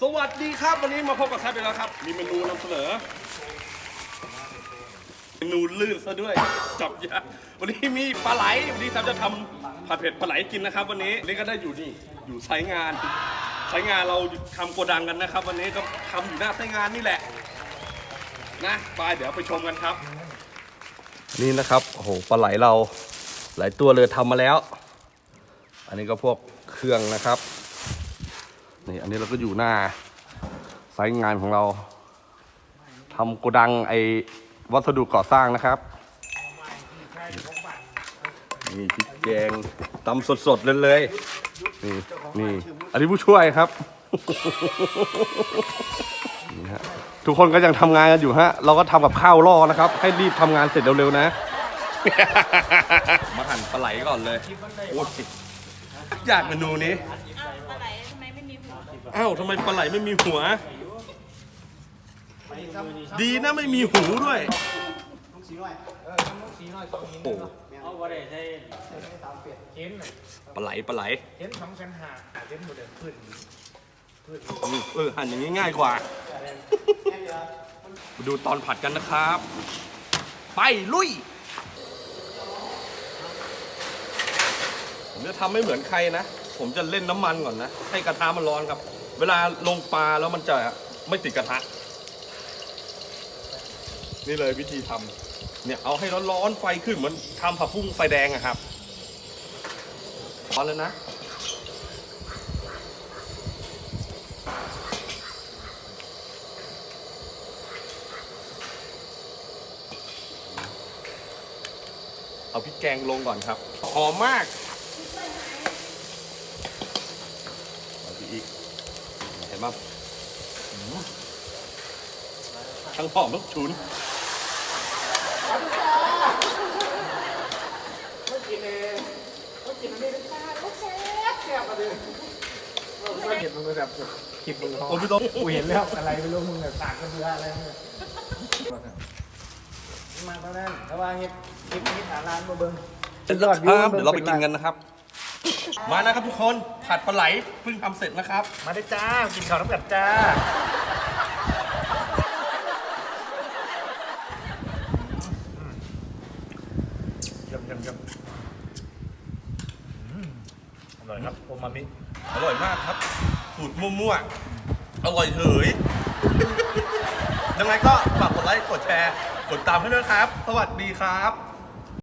สวัสดีครับวันนี้มาพบกับแซบอีกแล้วครับ มีเมนูนำเสนอเมนูลื่นซะด้วยจับยากวันนี้มีปลาไหลวันนี้แซบจะทำผัดเผ็ดปลาไหลกินนะครับ วันนี้วันนี้ก็ได้อยู่นี่อยู่ไซต์งานไซต์งานเราทำโกดังกันนะครับ วันนี้ก็ทำอยู่หน้าไซต์งานนี่แหละนะไปเดี๋ยวไปชมกันครับ นี่นะครับโอ้โหปลาไหลเราหลายตัวเลยทำมาแล้ว อันนี้ก็พวกเครื่องนะครับ นี่อันนี้เราก็อยู่หน้าไซต์งานของเราทำโกดังไอวัสดุก่อสร้างนะครับนี่พริกแกงตำสดๆเลยเลยนี่นี่อันนี้ผู้ช่วยครับนี่ฮะทุกคนก็ยังทำงานกันอยู่ฮะ เราก็ทำกับข้าวรอนะครับ ให้รีบทำงานเสร็จเร็วๆนะ มาหั่นปลาไหลก่อนเลยโอ้ยอยากเมนูนี้อ้าวปลาไหล อ้าวทำไมปลาไหลไม่มีหัว ดีนะไม่มีหูด้วยโอ้โหเอาบ่ได้ใช้เข็นน่ะปลาไหลปลาไหลเข็นสองชั้นหาเข็นหมดเลยพื้นอืมเออหั่นอย่างนี้ง่ายกว่า มาดูตอนผัดกันนะครับ ไปลุยผมจะทำไม่เหมือนใครนะ ผมจะเล่นน้ำมันก่อนนะ ให้กระทะมันร้อนครับ เวลาลงปลาแล้วมันจะไม่ติดกระทะ นี่เลยวิธีทำเนี่ยเอาให้ร้อนๆไฟขึ้นเหมือนทำผักบุ้งไฟแดงอะครับร้อนแล้วนะ เอาพริกแกงลงก่อนครับหอมมากเอาไปอีก เห็นไห มอืมทั้งหอมทั้งฉุนไม่เห็นมันแบบคลิปมึงเขาโอ้พี่ต้องกูเห็นแล้วอะไรไม่รู้มึงแบบตากกันเบื่ออะไรเนี่ยมาเท่านั้นแต่ว่าเฮ็ดคลิปนี้หาร้านมาเบิ่งครับเดี๋ยวเราไปกินกันนะครับ มานะครับทุกคนผัดปลาไหลเพิ่งทำเสร็จนะครับ มาได้จ้า กินข้าวน้ำกัดจ้า ยำยำยำอร่อยครับ โอมามิ อร่อยมากครับ สูตรมั่วๆ อร่อยเหยยังไงก็ฝากกดไลค์ กดแชร์ กดตามให้ด้วยครับ สวัสดีครับ